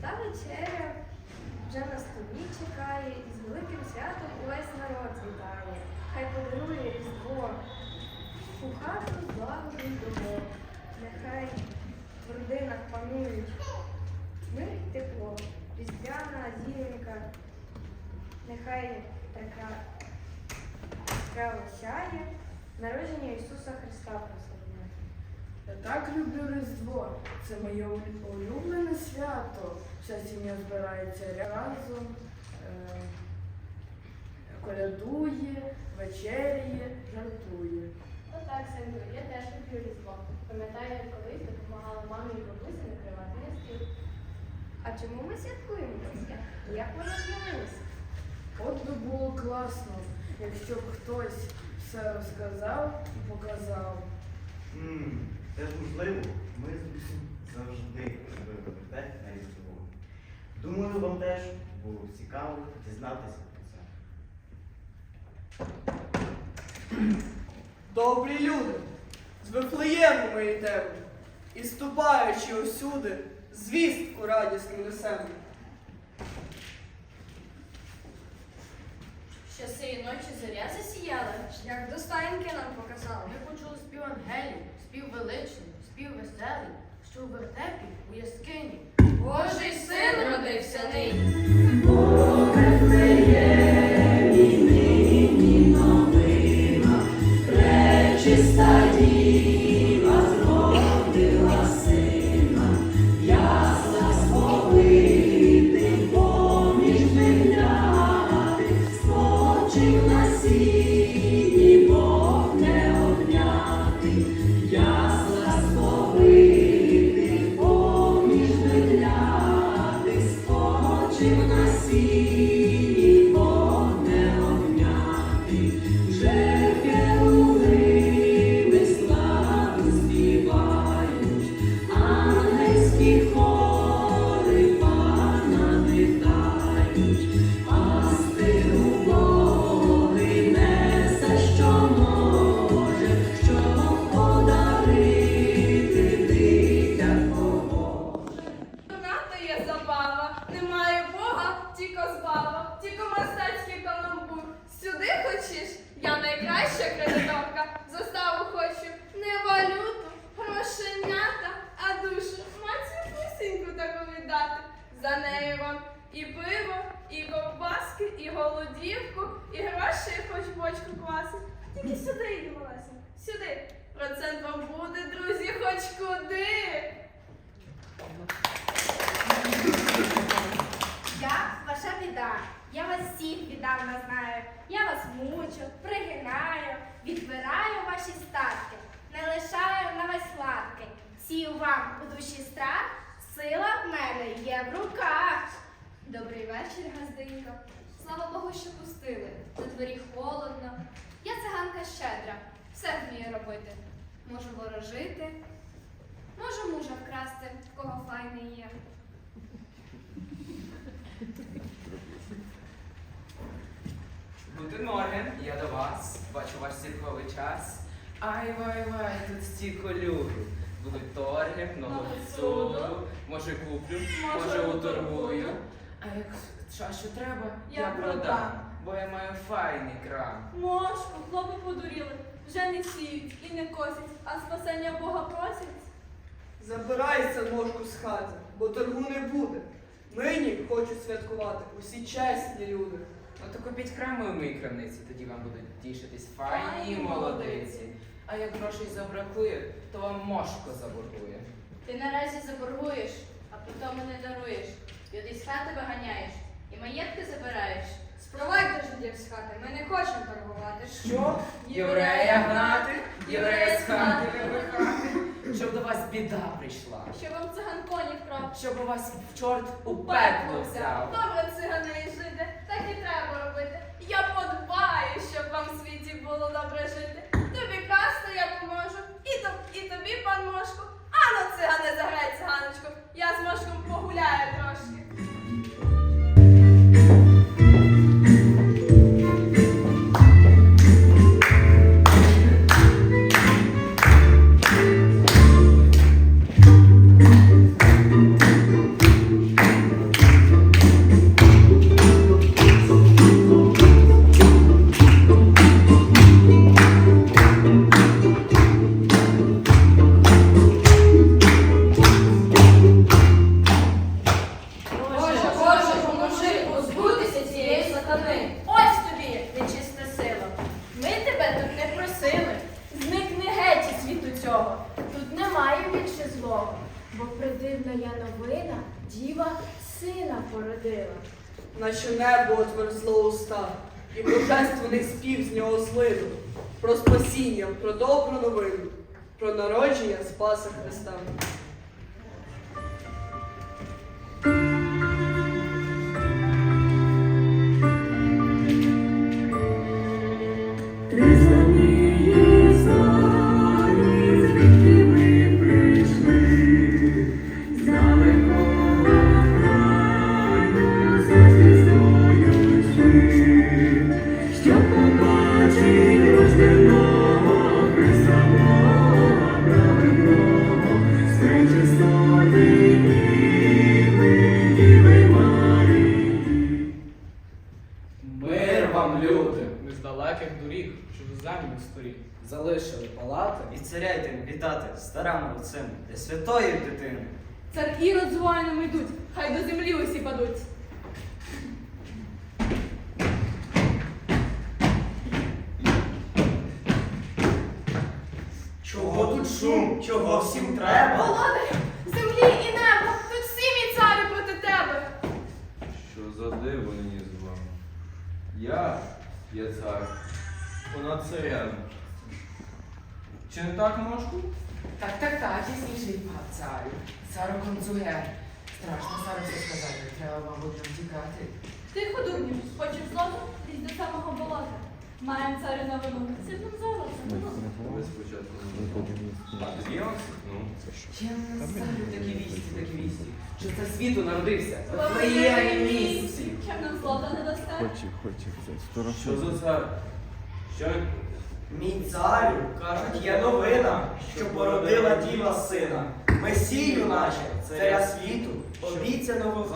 Свята вечеря вже на столі чекає, і з великим святом увесь народ вітає. Хай подарує різдво, у хату злагоду й добро. Нехай в родинах панують мир і тепло, різдвяна зіленька, нехай така сяє, народження Ісуса Христа. Я так люблю Різдво. Це моє улюблене свято. Вся сім'я збирається разом, е, колядує, вечеряє, жартує. Отак, синку, я теж люблю різдво. Пам'ятаю, як колись допомагала мамі і бабусі накривати на стіл. А чому ми святкуємо? Як воно з'явилося? От би було класно, якщо б хтось все розказав і показав. М, Це ж можливо, ми з усім завжди робили те на різдво. Думаю, вам теж було цікаво дізнатися про це. Добрі люди, з Вифлеєму ми йдемо, і ступаючи усюди, звістку радісну несемо. Що сиї ночі зоря засіяла? Як до стаєнки нам показали. Ми почули спів ангелів, спів величний, спів веселий, що у вертепі у яскині. Всіх знаю. Я вас мучу, пригинаю, відбираю ваші статки, не лишаю на вас латки. Сію вам у душі страх, сила в мене є в руках. Добрий вечір, газдинька. Слава Богу, що пустили. На дворі холодно. Я циганка щедра, все вмію робити. Можу ворожити, можу мужа вкрасти, в кого файний є. Гутен Морген, я до вас. Бачу ваш святковий час. Ай вай вай, тут стільки люду. Будуть торги, много суду. Може куплю, може уторгую. А як що, що треба, Я я продам. продам. Бо я маю файний крам. Мошку, хлопи подуріли, вже не сіють і не косять, а спасення Бога просять. Забирайся ножку з хати, бо торгу не буде. Нині хочуть святкувати усі чесні люди. Ну то купіть храми мої крамниці, тоді вам будуть тішитись файні Файні молодиці. А як грошей забракує, то вам мошко заборгує. Ти наразі заборгуєш, а потім не даруєш. І одесь хати виганяєш і маєтки забираєш. Спровадьте жидів з хати, ми не хочемо торгувати. Що? Єврея гнати, єврея з хати вибихати, щоб до вас біда прийшла. Що вам циган коні вкрав. Щоб у вас в чорт у пекло взяв. Добре, цигани і жиди, так і треба робити. Я подбаю, щоб вам в світі було добре жити. Тобі касто я поможу, і, то, і тобі, пан Мошко. Ану, цигане, заграй циганочку. Я з Мошком погуляю трошки. Про народження Спаса Христа. Дитини. Цар Ірод з йдуть, хай до землі усі падуть. Чого тут шум? Чого всім треба? Володарю, землі і небо, тут всі мій царю проти тебе. Що за диво нині з вами? Я є цар, понад царем. Чи не так, мошку? Так, так, так, ясніший пан царю. Цару концугер. Страшно зараз це сказати, треба, мабуть, нам тікати. Тихо, дурню, хочеш злоту? Йдь до самого болота. Маєм царю новину, сипнем золото. Ви спочатку не А тобі Максик? Ну. Чим царю такі вісті, такі вісті? Що це світу народився? Вифлеємі місці. Чим нам злота не дасте? Що за цар? Що Мій царю, кажуть, є новина, що породила діва сина. Месію наче, царя світу, обіцяного в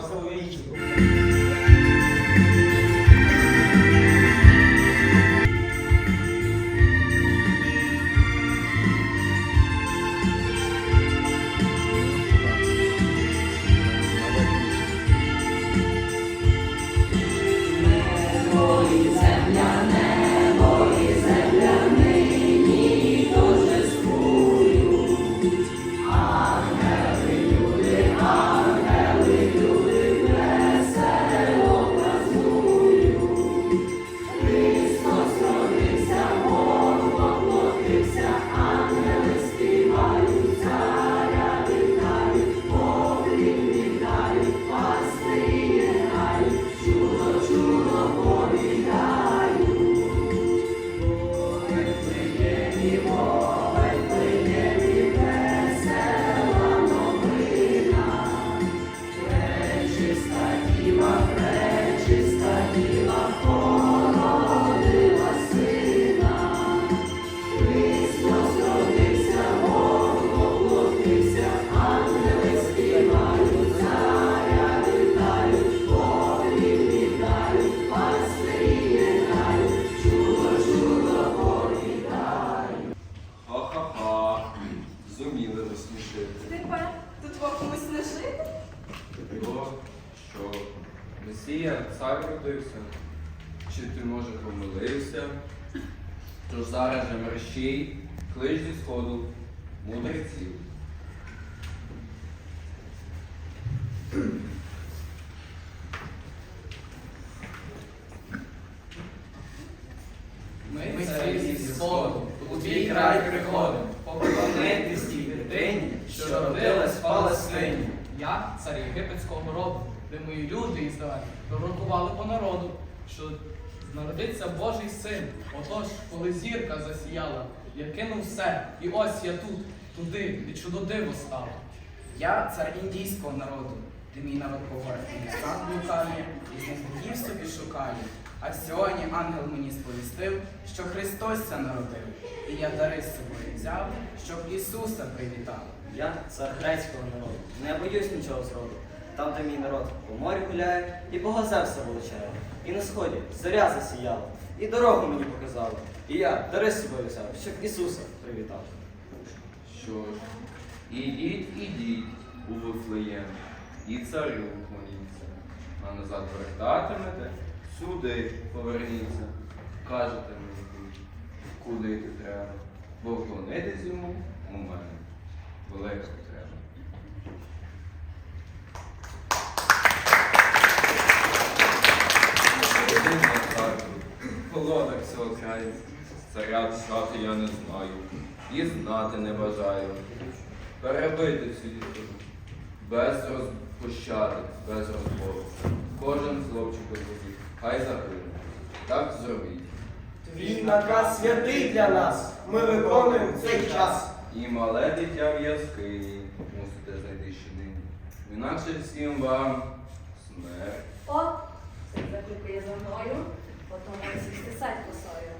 розсмішити. Тепер тут вам комусь не жити? Було, що Месія цар родився. Чи ти, може, помилився? Тож зараз же мерщій, клич зі сходу, мудреців. Ми царі зі сходу, у твій край приходимо, поклонитись тій дитині, що родилась в Палестині. Я цар єгипетського роду, мої люди іздалека пророкували по народу, що народиться Божий син. Отож, коли зірка засіяла, я кинув все, і ось я тут, туди, де чудо диво стало. Я цар індійського народу, де мій народ повертний стан блукає, і з богів собі шукає. А сьогодні ангел мені сповістив, що Христос це народив, і я дари з собою взяв, щоб Ісуса привітав. Я цар грецького народу, не боюсь нічого зроду. Там, де мій народ по морі гуляє, і Бога Зевса величає. І на сході зоря засіяла, і дорогу мені показала. І я дари з собою взяв, щоб Ісуса привітав. Що ж, ідіть, ідіть у Вифлеєм, і царю клоніться. А назад вертатимете, сюди поверніться. Кажете мені, куди ти треба, бо вклонитись йому у мене велико треба. Краю. Царя писати я не знаю, і знати не бажаю. Перебити всю дітей, без розпощади, без розбору. Кожен хлопчик розбудить, хай загине. Так зробіть. Твій наказ святий для нас. Ми виконуємо цей час. І мале дитя в яскині мусите знайти ще нині. Інакше всім вам смерть. О, це закликає за мною, потім має сісти сать косою.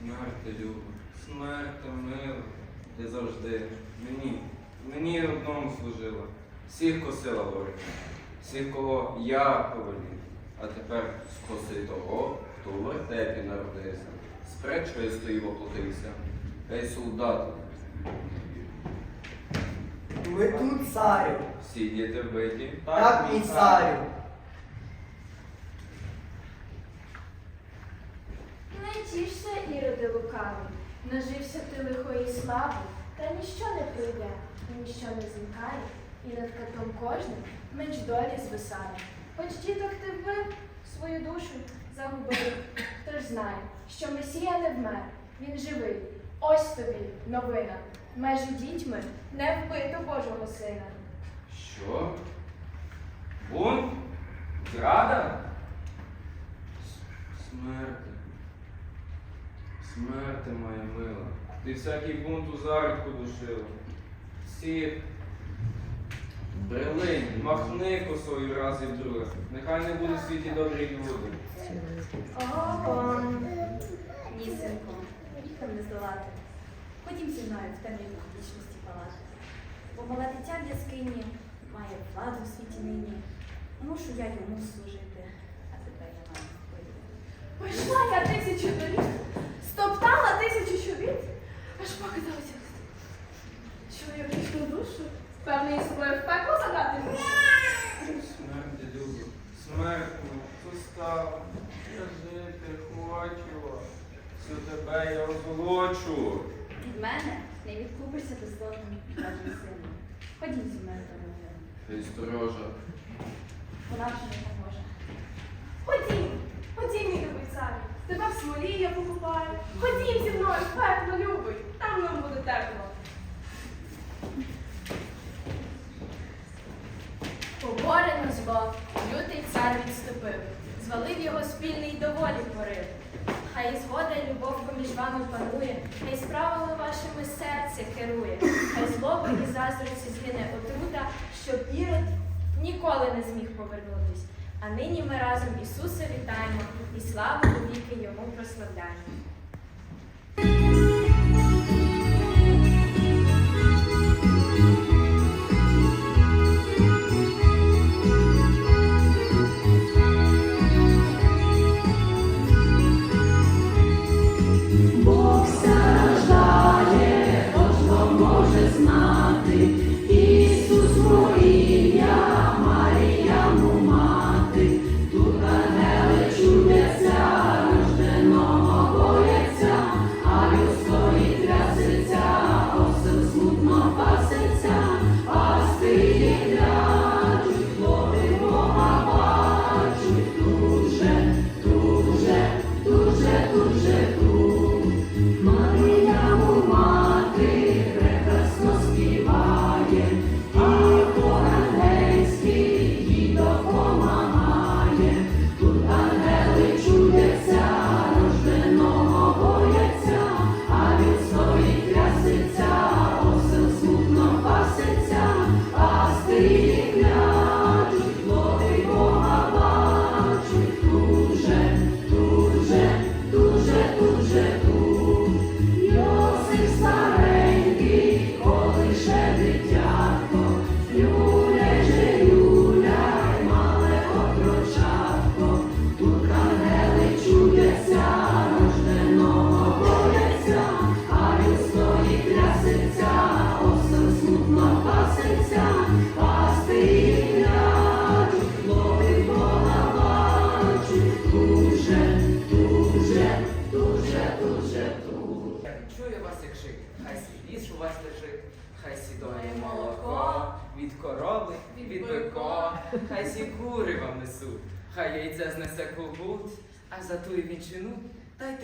Смерти, Люба, смерти, мила, ти завжди мені, мені одному служила. Всіх косила горе, всіх, кого я повелів. А тепер скоси того, хто в вертепі народився, з пречистої воплотився. Ей, солдати, Ми тут, царю. всі діти вбиті. Так, мій царю. Не тішся, іроди лукавий, нажився ти лихої слави, та ніщо не прийде, і ніщо не зникає, і над катом кожним меч долі звисає. Хоч діток ти вбив, свою душу загубив, хто ж знає, що Месія не вмер, він живий. Ось тобі новина. Межі дітьми не вбито Божого сина. Що? Бунт? Зрада? С- Смерти. Моя мила. Ти всякий бунт у зародку душила. Всі брелинь, махни косою раз і вдруге. Нехай не буде в світі добрі люди. Ого, ні, синку, їх не здолати. Ходім зі мною в темряву вічності палати. Бо мале дитя в яскині має владу в світі нині. Мушу я йому служити, а тепер я маю вийти. Пройшла я тисячу доріг, стоптала тисячу чобіт, аж поки довелося. Що я прийшла душу? Певне, із собою в пекло забрати можу. Смерти, люблю. Смерть, хто став? Я жити хочу. Всю тебе я озолочу. Від мене не відкупишся бездонним Божим сином. Ходім зі мною до мене. Ей, сторожа, Вона вже не поможе. Ходім, ходім, мій любий царю. Тебе в смолі я покупаю. Ходім зі мною, в пекло, любий, там нам буде тепло. Поборено зло, лютий цар відступив, звалив його спільний доволі порив. Хай згода й любов поміж вами панує, хай справами вашими серце керує, хай злоби і заздрості згине отрута, щоб ірод ніколи не зміг повернутись. А нині ми разом Ісуса вітаємо і славу віки йому прославляємо.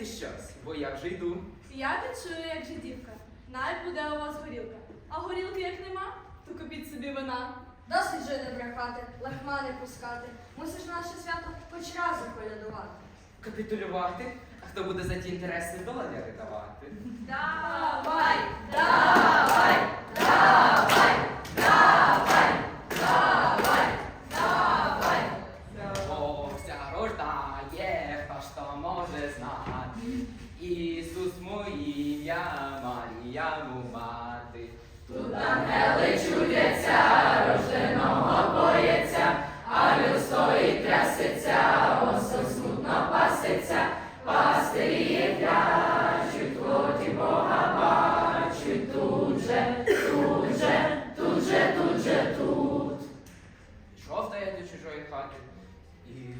Дайте щось, бо я вже йду. Я не чую, як жидівка. Навіть буде у вас горілка. А горілки як нема, то купіть собі вина. Досить же не брехати, лахма не пускати. Мусиш наше свято хоч разу колядувати. Капітулювати? А хто буде за ті інтереси долари давати? Давай! Давай, давай, давай, давай, давай.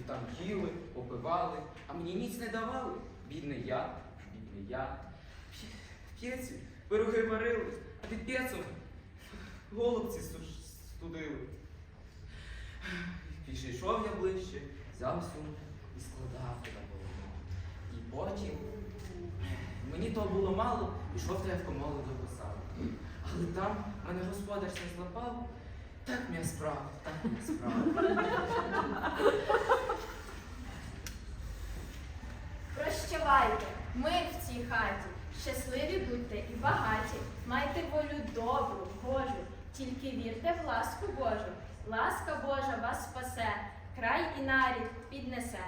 Там їли, попивали, а мені ніц не давали. Бідний я, бідний я. П'є- П'єці, пироги варили, а під п'єцом голубці студили. Підійшов я ближче, взяв сумку і складав туди голову. І потім мені того було мало, пішов в комолу дописав. Але там мене господар все злапав. Так м'я справа, так м'я справа. Прощавайте, мир в цій хаті, щасливі будьте і багаті, майте волю добру, Божу, тільки вірте в ласку Божу. Ласка Божа вас спасе, край і нарід піднесе.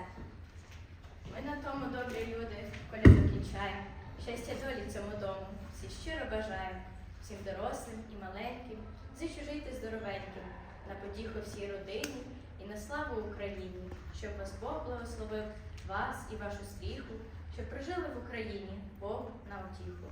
Ми на тому, добрі люди, коли закінчаємо. Щастя долі цьому дому, всі щиро бажаємо, всім дорослим і маленьким, зичу жити здоровеньким, на потіху всій родині і на славу Україні, щоб вас Бог благословив, вас і вашу стріху, щоб прожили в Україні Бог на утіху.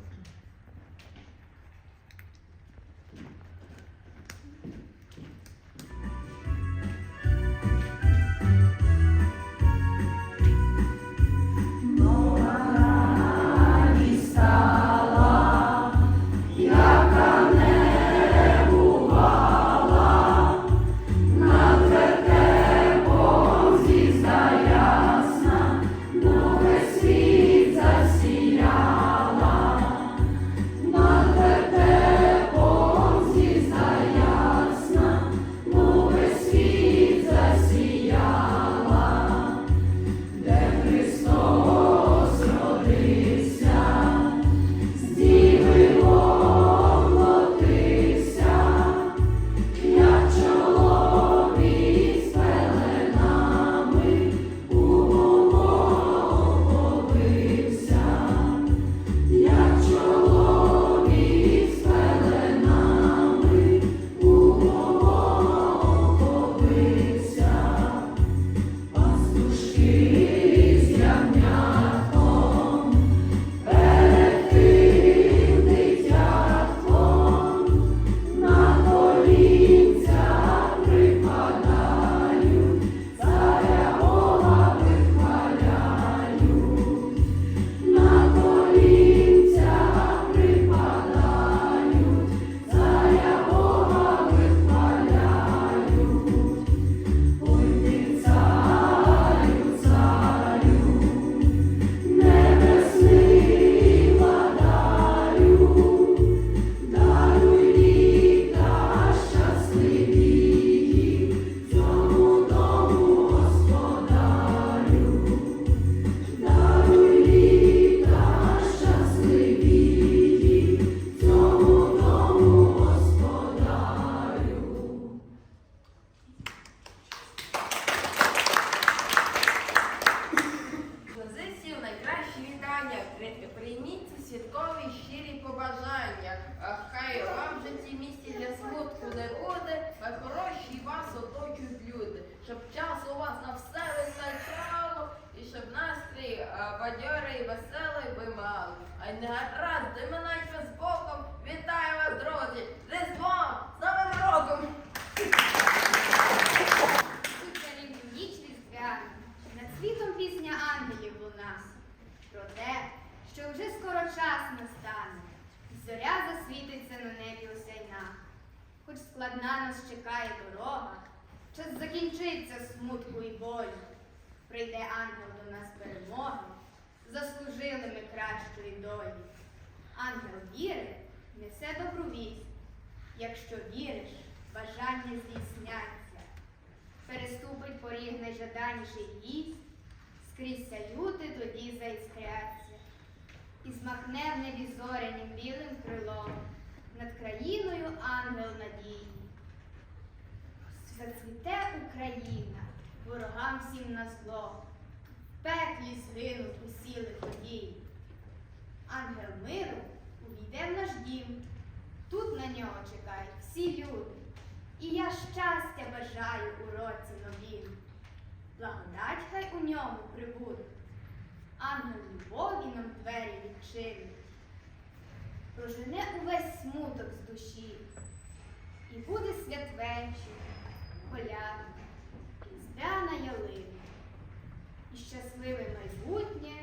Веселий ви мали. А й не гаразд, минать вас боком. Вітаю вас, друзі! З Різдвом! З Новим роком! Ніч різдвяну, над світом пісня ангелів луна. Про те, що вже скоро час настане, зоря засвітиться на небі осяйна. Хоч складна нас чекає дорога, час закінчиться смутку і болю. прийде ангел до нас перемоги, заслужили ми кращої долі. Ангел віри несе добру вість. Якщо віриш, бажання здійсняться. Переступить поріг найжаданіший гість, скрізь салюти тоді заіскряться. І змахне в небі зоряним білим крилом над країною ангел надії. Зацвіте Україна, ворогам всім на зло, пеклі згинуть усі лиходії. Ангел миру увійде в наш дім, тут на нього чекають всі люди. І я щастя бажаю у році новім. Благодать хай у ньому прибуде. Ангел любові нам двері відчинить. Прожене увесь смуток з душі. І буде святвечір, коляда, різдвяна ялина. І щасливе майбутнє